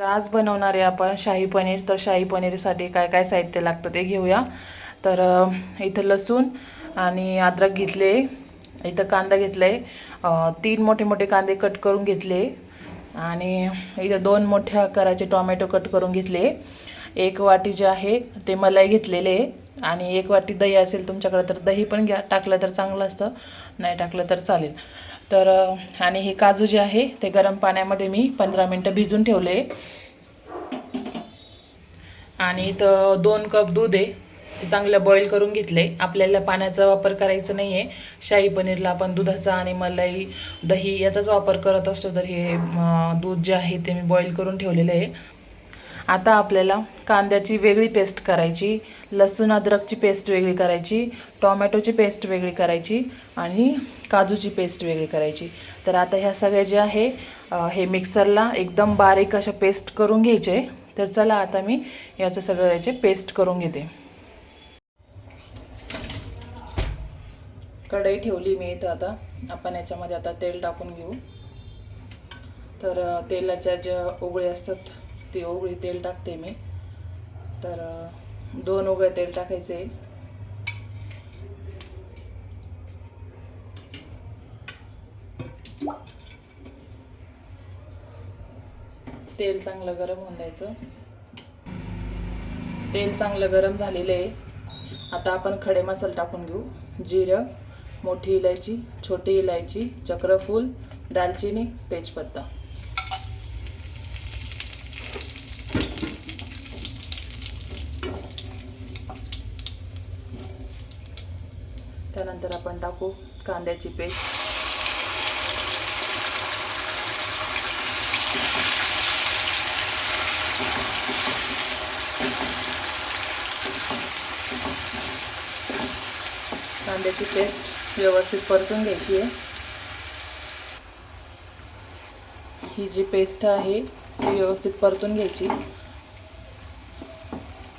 आज बनवणार आहे आपण शाही पनीर तर शाही पनीरसाठी काय काय साहित्य लागतं ते घेऊया. तर इथं लसूण आणि अद्रक घेतले इथं कांदा घेतला आहे तीन मोठे मोठे कांदे कट करून घेतले आणि इथं दोन मोठ्या आकाराचे टोमॅटो कट करून घेतले. एक वाटी जे आहे ते मलाई घेतलेले आहे आणि एक वाटी दही असेल तुमच्याकडे तर दही पण घ्या टाकलं तर चांगलं असतं नाही टाकलं तर चालेल. तर आणि हे काजू जे आहे ते गरम पाण्यामध्ये मी पंधरा मिनटं भिजून ठेवले. आणि इथं दोन कप दूध आहे ते चांगलं बॉईल करून घेतले. आपल्याला पाण्याचा वापर करायचा नाही आहे शाही पनीरला आपण दुधाचा आणि मलाई दही याचाच वापर करत असतो तर हे दूध जे आहे ते मी बॉईल करून ठेवलेलं आहे. आता आपल्याला कांद्याची वेगळी पेस्ट करायची लसूण अद्रकची पेस्ट वेगळी करायची टॉमॅटोची पेस्ट वेगळी करायची आणि काजूची पेस्ट वेगळी करायची. तर आता ह्या सगळ्या जे आहे हे मिक्सरला एकदम बारीक अशा पेस्ट करून घ्यायचे. तर चला आता मी याचं सगळं याचे पेस्ट करून घेते. कढई ठेवली मी इथं आता. आपण याच्यामध्ये आता तेल टाकून घेऊ. तर तेलाच्या ज्या उगळे असतात ती ओगळे तेल टाकते मी. तर दोन ओगळे तेल टाकायचे. तेल चांगलं गरम होऊन द्यायचं. तेल चांगलं गरम झालेलं आहे. आता आपण खडे मसाले टाकून घेऊ. जिरं मोठी इलायची छोटी इलायची चक्रफूल दालचिनी तेजपत्ता. त्यानंतर आपण टाकू कांद्याची पेस्ट. कांद्याची पेस्ट व्यवस्थित परतून घ्यायची आहे. ही जी पेस्ट आहे ती व्यवस्थित परतून घ्यायची.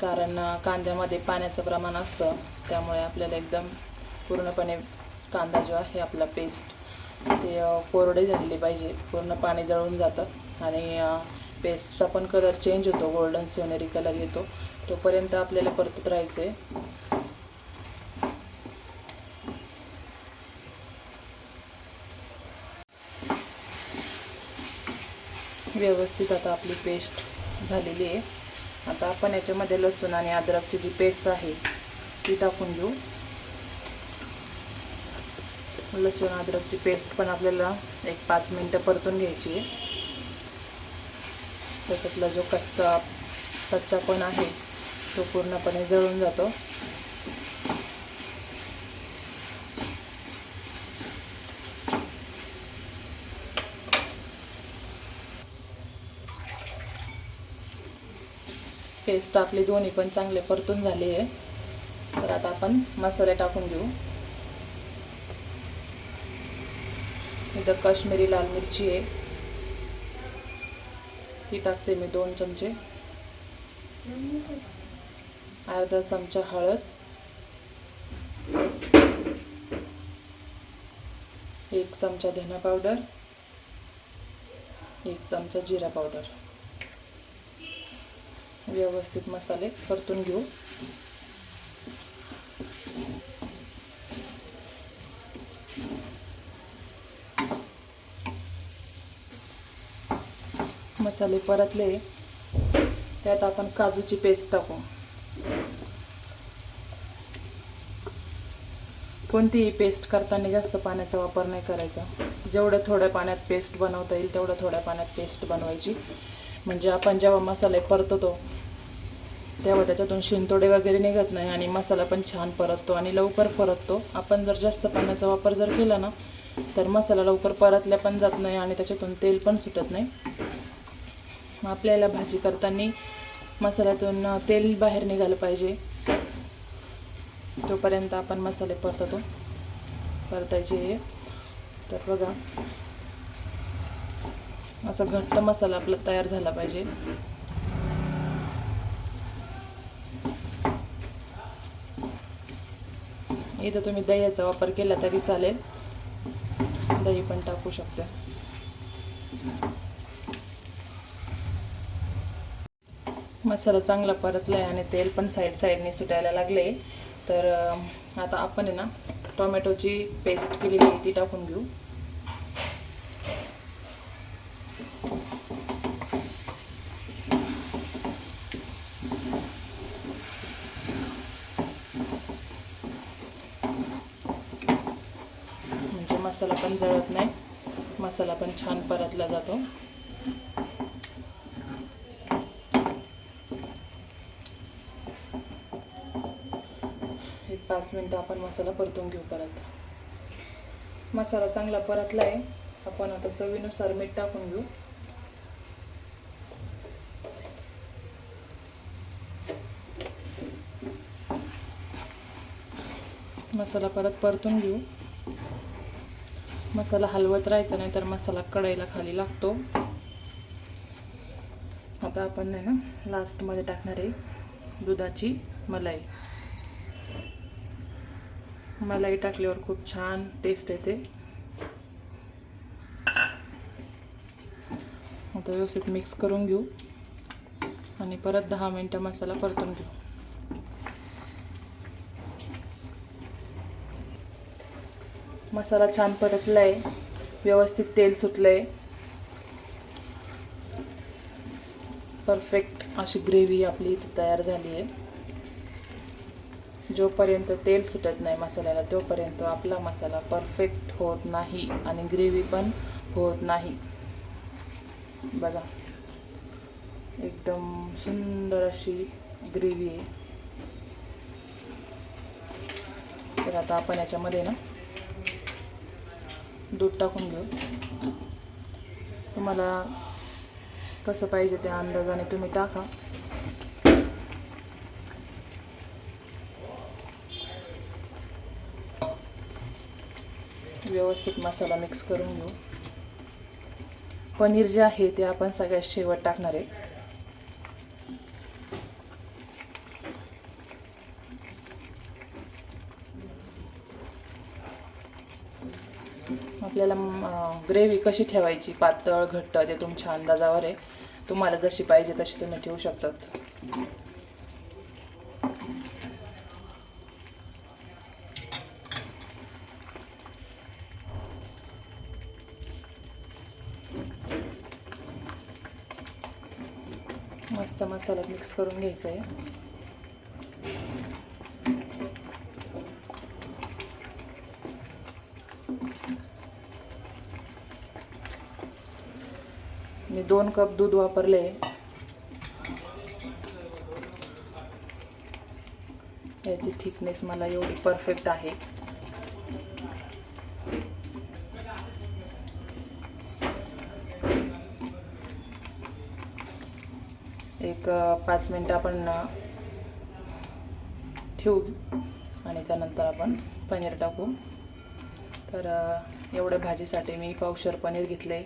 कारण कांद्यामध्ये पाण्याचं प्रमाण असतं त्यामुळे आपल्याला एकदम पूर्णपणे कांदा जो आहे आपला पेस्ट ते कोरडे झालेले पाहिजे. पूर्ण पाणी जळून जातं आणि पेस्टचा पण कलर चेंज होतो. गोल्डन सोनेरी कलर येतो. तोपर्यंत आपल्याला परतत राहायचं आहे व्यवस्थित आता आपली पेस्ट झालेली आहे. आता आपण याच्यामध्ये लसूण आणि अद्रकची जी पेस्ट आहे ती टाकून घेऊ. लसूण अद्रकची पेस्ट पण आपल्याला एक पाच मिनटं परतून घ्यायची. आहे त्याच्यातला जो कच्चा कच्चा पण आहे तो पूर्णपणे जळून जातो. पेस्ट आपली दोन्ही पण चांगले परतून झाली आहे. तर आता आपण मसाले टाकून घेऊ. इथं काश्मीरी लाल मिरची आहे. ही टाकते मी दोन चमचे. अर्धा चमचा हळद. एक चमचा धना पावडर. एक चमचा जिरा पावडर. व्यवस्थित मसाले परतून घेऊ. मसाले परतले त्यात आपण काजूची पेस्ट टाकू. कोणतीही पेस्ट करताना जास्त पाण्याचा वापर नाही करायचा. जेवढं थोड्या पाण्यात पेस्ट बनवता येईल तेवढं थोड्या पाण्यात पेस्ट बनवायची. म्हणजे आपण जेव्हा मसाले परततो तेव्हा त्याच्यातून शिंतोडे वगैरे निघत नाही आणि मसाला पण छान परततो आणि लवकर परततो. आपण जर जास्त पाण्याचा वापर जर केला ना तर मसाला लवकर परतल्या पण जात नाही आणि त्याच्यातून तेल पण सुटत नाही. आपल्याला भाजी करताना मसाल्यातून तेल बाहेर निघालं पाहिजे. तोपर्यंत आपण मसाले परततो. परतायचे हे. तर बघा. असा घट्ट मसाला आपला तयार झाला पाहिजे. इथं तुम्ही दह्याचा वापर केला तरी चालेल. दही पण टाकू शकते. मसाला चांगला परतला आहे आणि तेल पण साईड साईडने सुटायला लागले. तर आता आपण आहे ना टोमॅटोची पेस्ट केलेली ती टाकून घेऊ. म्हणजे मसाला पण जळत नाही. मसाला पण छान परतला जातो. पाच मिनटं आपण मसाला परतून घेऊ परत. मसाला चांगला परतला आहे आपण आता चवीनुसार मीठ टाकून घेऊ. मसाला परत परतून घेऊ. मसाला हलवत राहायचा नाही तर मसाला कढईला खाली लागतो. आता आपण नाही ना लास्टमध्ये टाकणार आहे दुधाची मलाई. मलाई टाकल्यावर खूप छान टेस्ट येते. आता व्यवस्थित मिक्स करून घेऊ. आणि परत दहा मिनटं मसाला परतून घेऊ. मसाला छान परतला आहे व्यवस्थित तेल सुटलं आहे परफेक्ट अशी ग्रेव्ही आपली इथे तयार झाली आहे जोपर्यंत तेल सुटत नाही मसाल्याला तोपर्यंत आपला मसाला परफेक्ट होत नाही आणि ग्रेव्ही पण होत नाही. बघा. एकदम सुंदर अशी ग्रेव्ही आहे. तर आता आपण याच्यामध्ये ना दूध टाकून घेऊ. तुम्हाला कसं पाहिजे त्या अंदाजाने तुम्ही टाका. व्यवस्थित मसाला मिक्स करून घेऊ. पनीर जे आहे ते आपण सगळ्यात शेवट टाकणार आहे. आपल्याला ग्रेव्ही कशी ठेवायची? पातळ घट्ट ते तुमच्या अंदाजावर आहे. तुम्हाला जशी पाहिजे तशी तुम्ही ठेवू शकतात मस्त मसाला मिक्स करून घ्यायचा आहे. मी दोन कप दूध वापरले. याची थिकनेस मला एवढी परफेक्ट आहे. एक पाच मिनटं आपण ठेवू आणि त्यानंतर आपण पनीर टाकू. तर एवढ्या भाजीसाठी मी पावशर पनीर घेतले.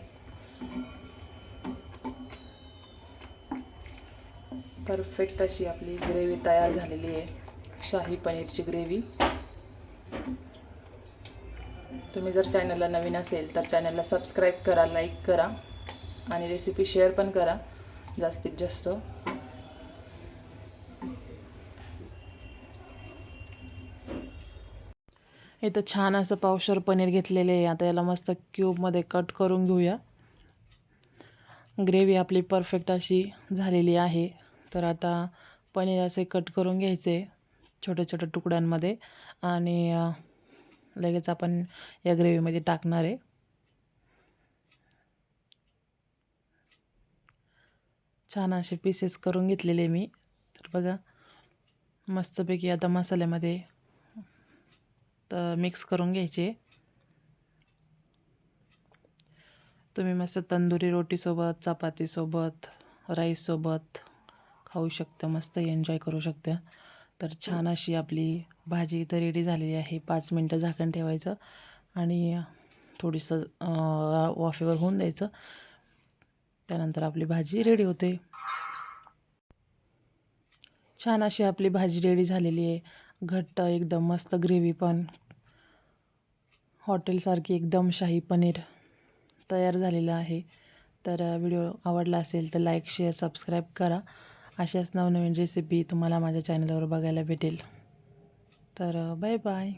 परफेक्ट अशी आपली ग्रेव्ही तयार झालेली आहे. शाही पनीरची ग्रेव्ही. तुम्ही जर चॅनलला नवीन असेल तर चॅनलला सबस्क्राईब करा लाईक करा आणि रेसिपी शेअर पण करा. जास्तीत जास्त. इथं छान असं पावशर पनीर घेतलेले आहे. आता याला मस्त क्यूबमध्ये कट करून घेऊया. ग्रेव्ही आपली परफेक्ट अशी झालेली आहे. तर आता पनीर असे कट करून घ्यायचे छोट्या छोट्या तुकड्यांमध्ये. आणि लगेच आपण या ग्रेव्हीमध्ये टाकणार आहे. छान असे पीसेस करून घेतलेले मी. तर बघा मस्तपैकी आता मसाल्यामध्ये तर मिक्स करून घ्यायचे. तुम्ही मस्त तंदुरी रोटीसोबत चपातीसोबत राईससोबत खाऊ शकता मस्त एन्जॉय करू शकता. तर छान अशी आपली भाजी इथं रेडी झालेली आहे. पाच मिनटं झाकण ठेवायचं आणि थोडीसं वॉफेवर वाफेवर होऊन द्यायचं. त्यानंतर आपली भाजी रेडी होते. छान अशी आपली भाजी रेडी झालेली आहे. घट्ट एकदम मस्त ग्रेव्ही पण. हॉटेलसारखी एकदम शाही पनीर तयार झालेलं आहे. तर व्हिडिओ आवडला असेल तर लाईक शेअर सबस्क्राईब करा. अशाच नवनवीन रेसिपी तुम्हाला माझ्या चॅनलवर बघायला भेटेल. तर बाय बाय